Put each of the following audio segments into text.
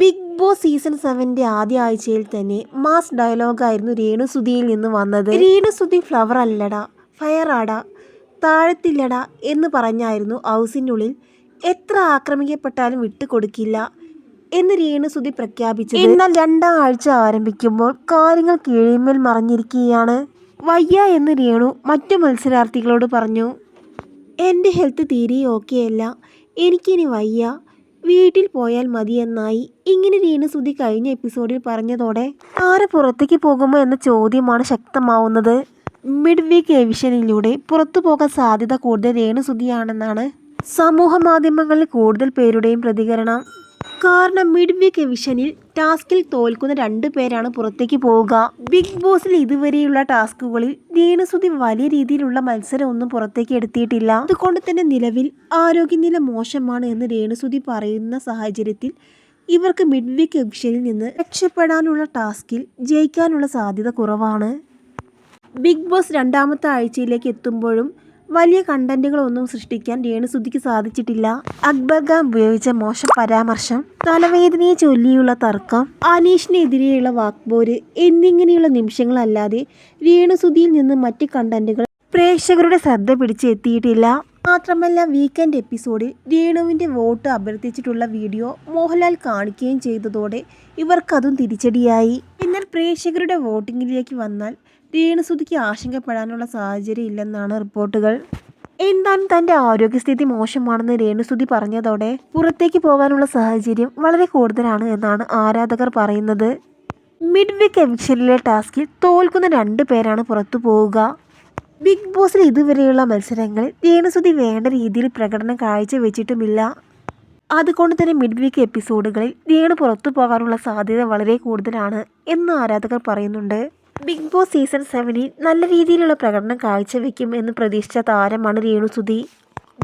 Big boss season സെവന്റെ ആദ്യ ആഴ്ചയിൽ തന്നെ മാസ് ഡയലോഗായിരുന്നു രേണുസുതിയിൽ നിന്ന് വന്നത്. രേണുസുതി ഫ്ലവർ അല്ലടാ ഫയർ ആട താഴത്തില്ലടാ എന്ന് പറഞ്ഞായിരുന്നു ഹൗസിനുള്ളിൽ എത്ര ആക്രമിക്കപ്പെട്ടാലും വിട്ടുകൊടുക്കില്ല എന്ന് രേണുസുതി പ്രഖ്യാപിച്ചു എന്നാൽ രണ്ടാം ആഴ്ച ആരംഭിക്കുമ്പോൾ കാര്യങ്ങൾ കീഴിമേൽ മറിഞ്ഞിരിക്കുകയാണ്. വയ്യ എന്ന് രേണു മറ്റു മത്സരാർത്ഥികളോട് പറഞ്ഞു. എന്റെ ഹെൽത്ത് തീരെ ഓക്കെ അല്ല എനിക്കിനി വയ്യ. വീട്ടിൽ പോയാൽ മതിയെന്നായി ഇങ്ങനെ രേണുസുതി കഴിഞ്ഞ എപ്പിസോഡിൽ പറഞ്ഞതോടെ ആരെ പുറത്തേക്ക് പോകുമോ എന്ന ചോദ്യമാണ് ശക്തമാവുന്നത്. മിഡ് വീക്ക് എവിഷനിലൂടെ പുറത്തു പോകാൻ സാധ്യത കൂടുതൽ രേണുസുതിയാണെന്നാണ് സമൂഹ മാധ്യമങ്ങളിൽ കൂടുതൽ പേരുടെയും പ്രതികരണം. കാരണം മിഡ് വീക്ക് എവിഷനിൽ ടാസ്കിൽ തോൽക്കുന്ന രണ്ടു പേരാണ് പുറത്തേക്ക് പോവുക. ബിഗ് ബോസിൽ ഇതുവരെയുള്ള ടാസ്കുകളിൽ ദീനസുതി വലിയ രീതിയിലുള്ള മത്സരമൊന്നും പുറത്തേക്ക് എടുത്തിയിട്ടില്ല അതുകൊണ്ട് തന്നെ നിലവിൽ ആരോഗ്യനില മോശമാണ് എന്ന് രേണുസുതി പറയുന്ന സാഹചര്യത്തിൽ ഇവർക്ക് മിഡ് വീക്ക് എവിഷനിൽ നിന്ന് രക്ഷപ്പെടാനുള്ള ടാസ്കിൽ ജയിക്കാനുള്ള സാധ്യത കുറവാണ്. ബിഗ് ബോസ് രണ്ടാമത്തെ ആഴ്ചയിലേക്ക് എത്തുമ്പോഴും വലിയ കണ്ടന്റുകളൊന്നും സൃഷ്ടിക്കാൻ രേണുസുതിക്ക് സാധിച്ചിട്ടില്ല. അക്ബർ ഖാൻ ഉപയോഗിച്ച മോശം പരാമർശം തലവേദനയെ ചൊല്ലിയുള്ള തർക്കം അനീഷിനെതിരെയുള്ള വാക്പോര് എന്നിങ്ങനെയുള്ള നിമിഷങ്ങളല്ലാതെ രേണുസുതിയിൽ നിന്ന് മറ്റ് കണ്ടന്റുകൾ പ്രേക്ഷകരുടെ ശ്രദ്ധ പിടിച്ച് എത്തിയിട്ടില്ല. മാത്രമല്ല വീക്കെൻഡ് എപ്പിസോഡിൽ രേണുവിന്റെ വോട്ട് അഭ്യർത്ഥിച്ചിട്ടുള്ള വീഡിയോ മോഹൻലാൽ കാണിക്കുകയും ചെയ്തതോടെ ഇവർക്കതും തിരിച്ചടിയായി. എന്നാൽ പ്രേക്ഷകരുടെ വോട്ടിങ്ങിലേക്ക് വന്നാൽ രേണുസുതിക്ക് ആശങ്കപ്പെടാനുള്ള സാഹചര്യം ഇല്ലെന്നാണ് റിപ്പോർട്ടുകൾ. എന്താണ് തന്റെ ആരോഗ്യസ്ഥിതി മോശമാണെന്ന് രേണുസുതി പറഞ്ഞതോടെ പുറത്തേക്ക് പോകാനുള്ള സാഹചര്യം വളരെ കൂടുതലാണ് എന്നാണ് ആരാധകർ പറയുന്നത്. മിഡ് വീക്ക് എവിക്ഷനിലെ ടാസ്കിൽ തോൽക്കുന്ന രണ്ട് പേരാണ് പുറത്തു പോവുക. ബിഗ് ബോസിൽ ഇതുവരെയുള്ള മത്സരങ്ങളിൽ രേണുസുതി വേണ്ട രീതിയിൽ പ്രകടനം കാഴ്ചവെച്ചിട്ടുമില്ല. അതുകൊണ്ട് തന്നെ മിഡ് വീക്ക് എപ്പിസോഡുകളിൽ രേണു പുറത്തു പോകാനുള്ള സാധ്യത വളരെ കൂടുതലാണ് എന്ന് ആരാധകർ പറയുന്നുണ്ട്. ബിഗ് ബോസ് സീസൺ സെവനിൽ നല്ല രീതിയിലുള്ള പ്രകടനം കാഴ്ചവെക്കും എന്ന് പ്രതീക്ഷിച്ച താരമാണ് രേണുസുതി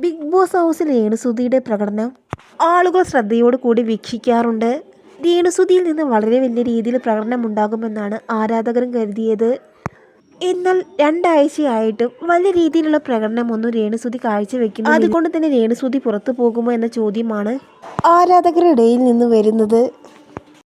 ബിഗ് ബോസ് ഹൗസിൽ രേണുസുതിയുടെ പ്രകടനം ആളുകൾ ശ്രദ്ധയോട് കൂടി വീക്ഷിക്കാറുണ്ട്. രേണുസുതിയിൽ നിന്ന് വളരെ വലിയ രീതിയിൽ പ്രകടനം ഉണ്ടാകുമെന്നാണ് ആരാധകരും കരുതിയത്. എന്നാൽ രണ്ടാഴ്ചയായിട്ടും വലിയ രീതിയിലുള്ള പ്രകടനമൊന്നും രേണുസുതി കാഴ്ചവെക്കുന്നു അതുകൊണ്ട് തന്നെ രേണുസുതി പുറത്തു പോകുമോ എന്ന ചോദ്യമാണ് ആരാധകരുടെ ഇടയിൽ നിന്ന് വരുന്നത്?